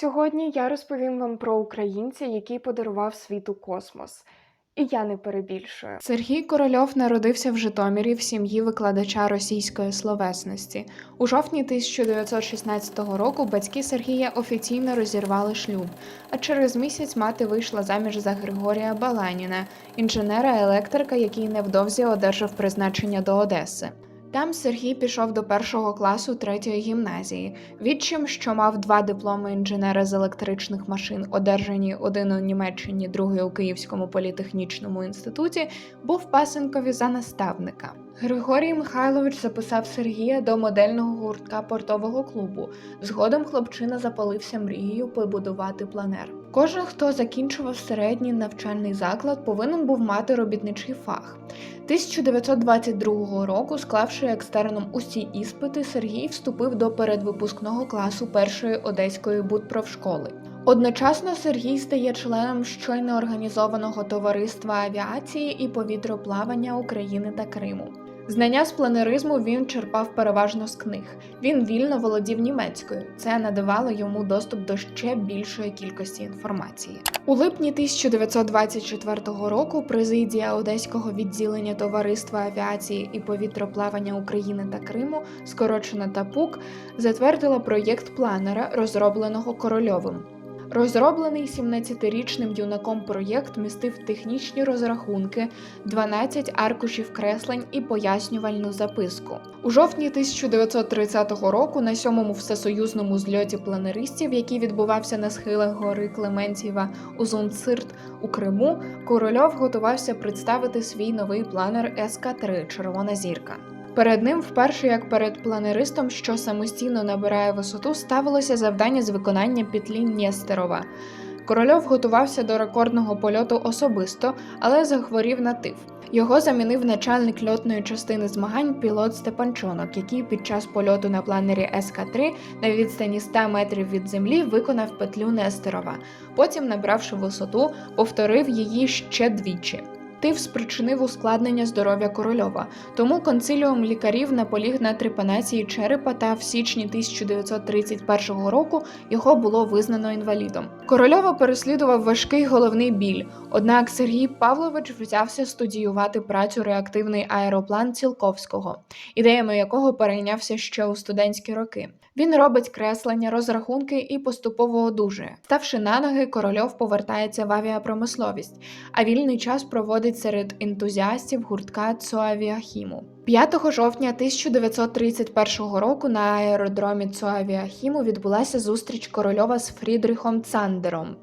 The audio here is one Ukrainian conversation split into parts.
Сьогодні я розповім вам про українця, який подарував світу космос. І я не перебільшую. Сергій Корольов народився в Житомирі в сім'ї викладача російської словесності. У жовтні 1916 року батьки Сергія офіційно розірвали шлюб, а через місяць мати вийшла заміж за Григорія Баланіна, інженера-електрика, який невдовзі одержав призначення до Одеси. Там Сергій пішов до першого класу третьої гімназії. Відчим, що мав два дипломи інженера з електричних машин, одержані один у Німеччині, другий у Київському політехнічному інституті, був пасенкові за наставника. Григорій Михайлович записав Сергія до модельного гуртка портового клубу. Згодом хлопчина запалився мрією побудувати планер. Кожен, хто закінчував середній навчальний заклад, повинен був мати робітничий фах. 1922 року, склавши екстерном усі іспити, Сергій вступив до передвипускного класу першої одеської будпрофшколи. Одночасно Сергій стає членом щойно організованого товариства авіації і повітроплавання України та Криму. Знання з планеризму він черпав переважно з книг. Він вільно володів німецькою. Це надавало йому доступ до ще більшої кількості інформації. У липні 1924 року президія Одеського відділення Товариства авіації і повітроплавання України та Криму, скорочена ТАПУК, затвердила проєкт планера, розробленого Корольовим. Розроблений 17-річним юнаком проєкт містив технічні розрахунки, 12 аркушів креслень і пояснювальну записку. У жовтні 1930 року на сьомому всесоюзному зльоті планеристів, який відбувався на схилах гори Клементьєва у Зунцирт у Криму, Корольов готувався представити свій новий планер СК-3 Червона зірка. Перед ним, вперше як перед планеристом, що самостійно набирає висоту, ставилося завдання з виконання петлі Нєстерова. Корольов готувався до рекордного польоту особисто, але захворів на тиф. Його замінив начальник льотної частини змагань пілот Степанчонок, який під час польоту на планері СК-3 на відстані 100 метрів від землі виконав петлю Нестерова. Потім, набравши висоту, повторив її ще двічі. Тиф спричинив ускладнення здоров'я корольова, тому консиліум лікарів наполіг на трепанації черепа та в січні 1931 року його було визнано інвалідом. Корольова переслідував важкий головний біль. Однак Сергій Павлович взявся студіювати працю реактивний аероплан Цілковського, ідеями якого перейнявся ще у студентські роки. Він робить креслення, розрахунки і поступово одужує. Ставши на ноги, корольов повертається в авіапромисловість, а вільний час проводить серед ентузіастів гуртка Цоавіахіму. 5 жовтня 1931 року на аеродромі Цоавіахіму відбулася зустріч корольова з Фрідріхом Цандером.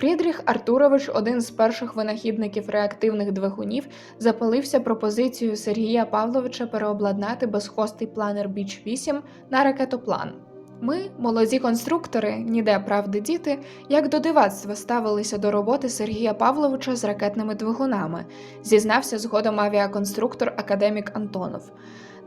Фрідріх Артурович, один з перших винахідників реактивних двигунів, запалився пропозицією Сергія Павловича переобладнати безхостий планер Біч 8 на ракетоплан. Ми, молоді конструктори, ніде правди діти, як до дивацтва ставилися до роботи Сергія Павловича з ракетними двигунами, зізнався згодом авіаконструктор академік Антонов.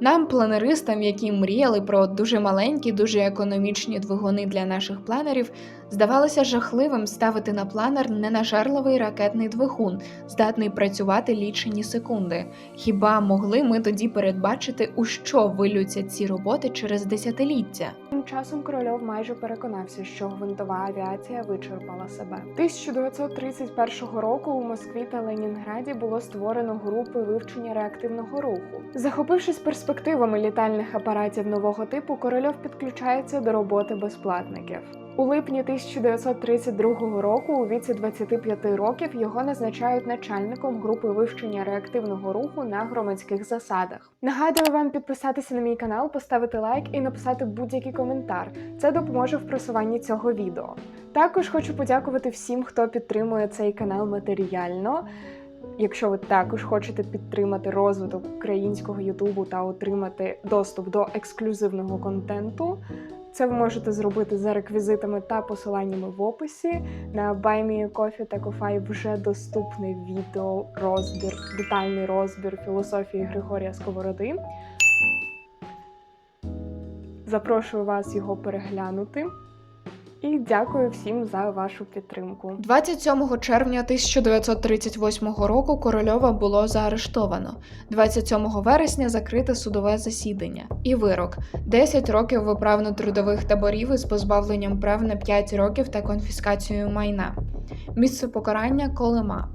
Нам, планеристам, які мріяли про дуже маленькі, дуже економічні двигуни для наших планерів, здавалося жахливим ставити на планер ненажерливий ракетний двигун, здатний працювати лічені секунди. Хіба могли ми тоді передбачити, у що вилються ці роботи через десятиліття? Тим часом корольов майже переконався, що гвинтова авіація вичерпала себе. 1931 року у Москві та Ленінграді було створено групи вивчення реактивного руху. Захопившись перспективами літальних апаратів нового типу, корольов підключається до роботи безплатників. У липні 1932 року, у віці 25 років, його назначають начальником групи вивчення реактивного руху на громадських засадах. Нагадую вам підписатися на мій канал, поставити лайк і написати будь-який коментар. Це допоможе в просуванні цього відео. Також хочу подякувати всім, хто підтримує цей канал матеріально. Якщо ви також хочете підтримати розвиток українського Ютубу та отримати доступ до ексклюзивного контенту, це ви можете зробити за реквізитами та посиланнями в описі. На BuyMeACoffee та Ko-Fi вже доступний відео розбір, детальний розбір філософії Григорія Сковороди. Запрошую вас його переглянути. І дякую всім за вашу підтримку. 27 червня 1938 року Корольова було заарештовано. 27 вересня закрите судове засідання. І вирок: 10 років виправно-трудових таборів із позбавленням прав на 5 років та конфіскацією майна. Місце покарання Колима.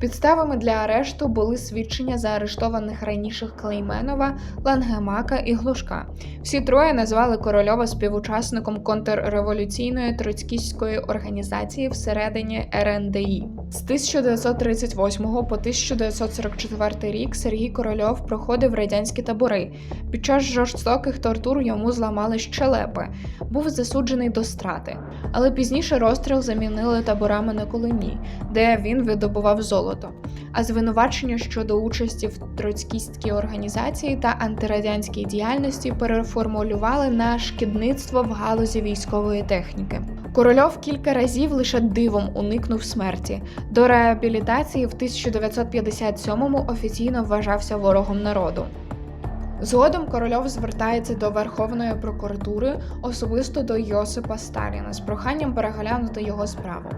Підставами для арешту були свідчення заарештованих раніших Клейменова, Лангемака і Глушка. Всі троє назвали Корольова співучасником контрреволюційної троцькістської організації всередині РНДІ. З 1938 по 1944 рік Сергій Корольов проходив радянські табори. Під час жорстоких тортур йому зламали щелепи, був засуджений до страти. Але пізніше розстріл замінили таборами на Колимі, де він видобував золото. А звинувачення щодо участі в троцькістській організації та антирадянській діяльності переформулювали на шкідництво в галузі військової техніки. Корольов кілька разів лише дивом уникнув смерті. До реабілітації в 1957-му офіційно вважався ворогом народу. Згодом Корольов звертається до Верховної прокуратури особисто до Йосипа Сталіна з проханням переглянути його справу.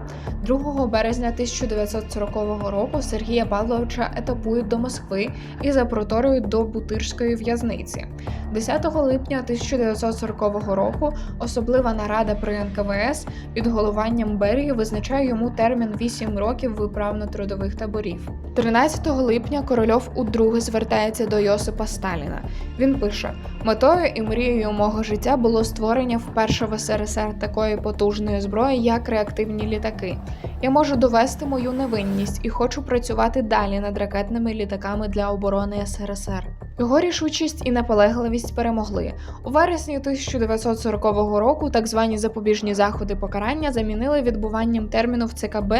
2 березня 1940 року Сергія Павловича етапують до Москви і запроторують до Бутирської в'язниці. 10 липня 1940 року особлива нарада при НКВС під головуванням Берії визначає йому термін 8 років виправно-трудових таборів. 13 липня Корольов удруге звертається до Йосипа Сталіна. Він пише: метою і мрією мого життя було створення вперше в СРСР такої потужної зброї, як реактивні літаки. Я можу довести мою невинність і хочу працювати далі над ракетними літаками для оборони СРСР. Його рішучість і наполегливість перемогли. У вересні 1940 року так звані запобіжні заходи покарання замінили відбуванням терміну в ЦКБ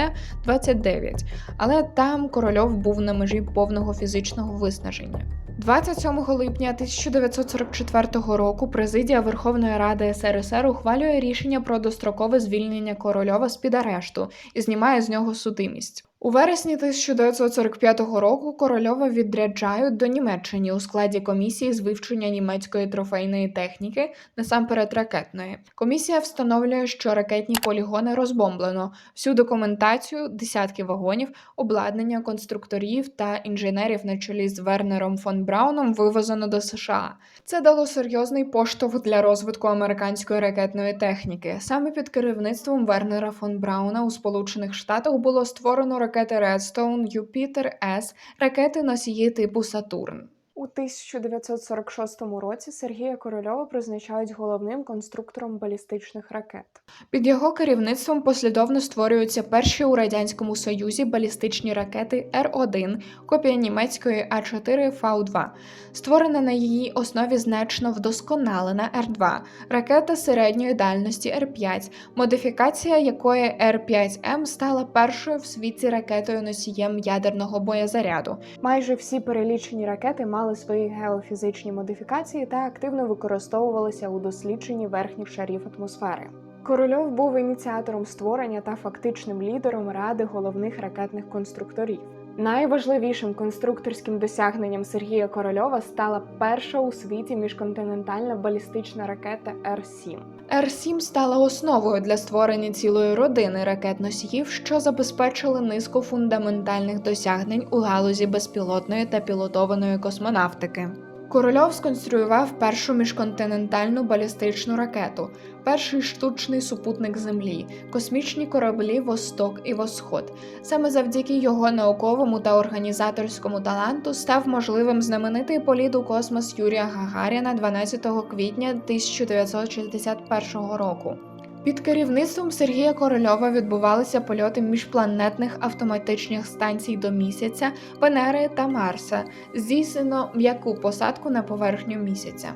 29, але там Корольов був на межі повного фізичного виснаження. 27 липня 1944 року президія Верховної Ради СРСР ухвалює рішення про дострокове звільнення Корольова з під арешту і знімає з нього судимість. У вересні 1945 року Корольова відряджають до Німеччини у складі комісії з вивчення німецької трофейної техніки, насамперед ракетної. Комісія встановлює, що ракетні полігони розбомблено, всю документацію, десятки вагонів, обладнання конструкторів та інженерів на чолі з Вернером фон Брауном вивезено до США. Це дало серйозний поштовх для розвитку американської ракетної техніки. Саме під керівництвом Вернера фон Брауна у Сполучених Штатах було створено ракети Redstone, Юпітер С, ракети носії типу Сатурн. У 1946 році Сергія Корольова призначають головним конструктором балістичних ракет. Під його керівництвом послідовно створюються перші у радянському союзі балістичні ракети Р-1, копія німецької А4 Фау-2, створена на її основі значно вдосконалена Р-2, ракета середньої дальності Р-5, модифікація якої Р-5М стала першою в світі ракетою носієм ядерного боєзаряду. Майже всі перелічені ракети мали свої геофізичні модифікації та активно використовувалися у дослідженні верхніх шарів атмосфери. Корольов був ініціатором створення та фактичним лідером ради головних ракетних конструкторів. Найважливішим конструкторським досягненням Сергія Корольова стала перша у світі міжконтинентальна балістична ракета Р-7. Р-7 стала основою для створення цілої родини ракет-носіїв, що забезпечили низку фундаментальних досягнень у галузі безпілотної та пілотованої космонавтики. Корольов сконструював першу міжконтинентальну балістичну ракету, перший штучний супутник Землі, космічні кораблі Восток і Восход. Саме завдяки його науковому та організаторському таланту став можливим знаменитий політ у космос Юрія Гагаріна 12 квітня 1961 року. Під керівництвом Сергія Корольова відбувалися польоти міжпланетних автоматичних станцій до місяця, Венери та Марса. Здійснено м'яку посадку на поверхню місяця.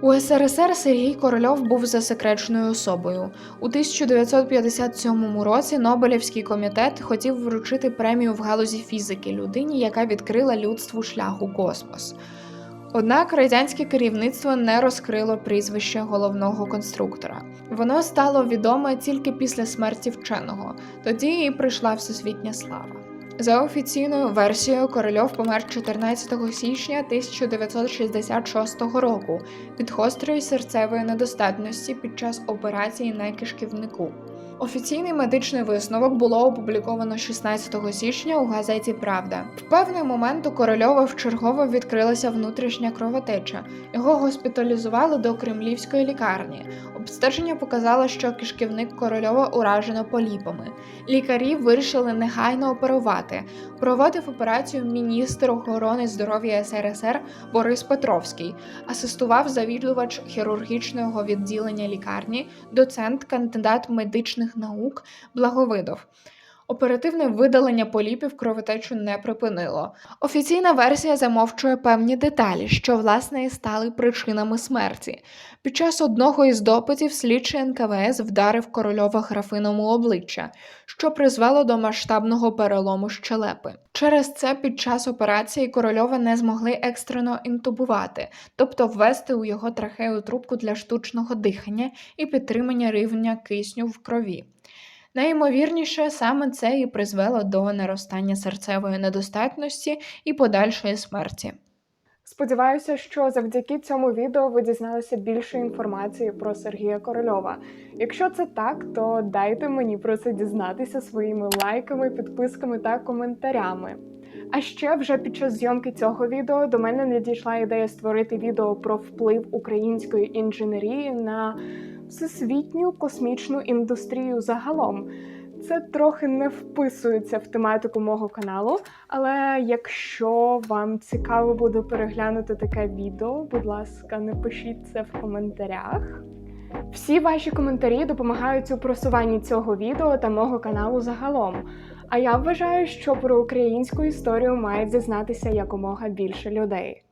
У СРСР Сергій Корольов був засекреченою особою. У 1957 році Нобелівський комітет хотів вручити премію в галузі фізики людині, яка відкрила людству шлях у космос. Однак радянське керівництво не розкрило прізвище головного конструктора. Воно стало відоме тільки після смерті вченого. Тоді і прийшла всесвітня слава. За офіційною версією, Корольов помер 14 січня 1966 року від гострої серцевої недостатності під час операції на кишківнику. Офіційний медичний висновок було опубліковано 16 січня у газеті Правда. В певний момент у Корольова вчергово відкрилася внутрішня кровотеча. Його госпіталізували до кремлівської лікарні. Обстеження показало, що кишківник Корольова уражено поліпами. Лікарі вирішили негайно оперувати. Проводив операцію міністр охорони здоров'я СРСР Борис Петровський, асистував завідувач хірургічного відділення лікарні, доцент, кандидат медичних наук Благовидов. Оперативне видалення поліпів кровотечу не припинило. Офіційна версія замовчує певні деталі, що власне і стали причинами смерті. Під час одного із допитів слідчий НКВС вдарив корольова графином у обличчя, що призвело до масштабного перелому щелепи. Через це під час операції корольова не змогли екстрено інтубувати, тобто ввести у його трахею трубку для штучного дихання і підтримання рівня кисню в крові. Найімовірніше, саме це і призвело до наростання серцевої недостатності і подальшої смерті. Сподіваюся, що завдяки цьому відео ви дізналися більше інформації про Сергія Корольова. Якщо це так, то дайте мені про це дізнатися своїми лайками, підписками та коментарями. А ще вже під час зйомки цього відео до мене надійшла ідея створити відео про вплив української інженерії на всесвітню космічну індустрію загалом. Це трохи не вписується в тематику мого каналу, але якщо вам цікаво буде переглянути таке відео, будь ласка, напишіть це в коментарях. Всі ваші коментарі допомагають у просуванні цього відео та мого каналу загалом. А я вважаю, що про українську історію мають дізнатися якомога більше людей.